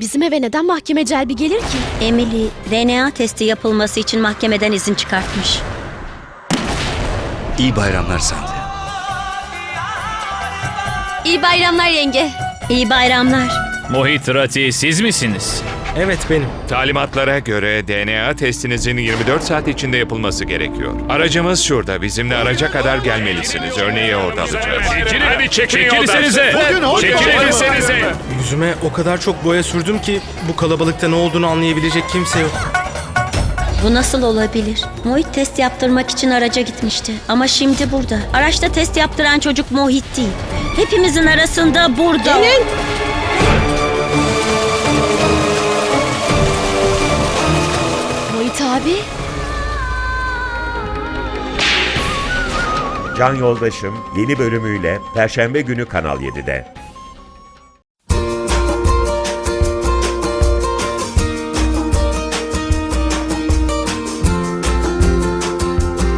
Bizim eve neden mahkeme celbi gelir ki? Emily, DNA testi yapılması için mahkemeden izin çıkartmış. İyi bayramlar Sandhya. İyi bayramlar yenge. İyi bayramlar. Mohit Rati siz misiniz? Evet benim. Talimatlara göre DNA testinizin 24 saat içinde yapılması gerekiyor. Aracımız şurada. Bizimle araca kadar gelmelisiniz. Örneği orada alacağız. Çekilin, Hadi çekilin Çekilsenize. Çekilsenize. Yüzüme o kadar çok boya sürdüm ki bu kalabalıkta ne olduğunu anlayabilecek kimse yok. Bu nasıl olabilir? Mohit test yaptırmak için araca gitmişti. Ama şimdi burada. Araçta test yaptıran çocuk Mohit değil. Hepimizin arasında burada. o. Muhit abi. Can Yoldaşım yeni bölümüyle Perşembe günü Kanal 7'de.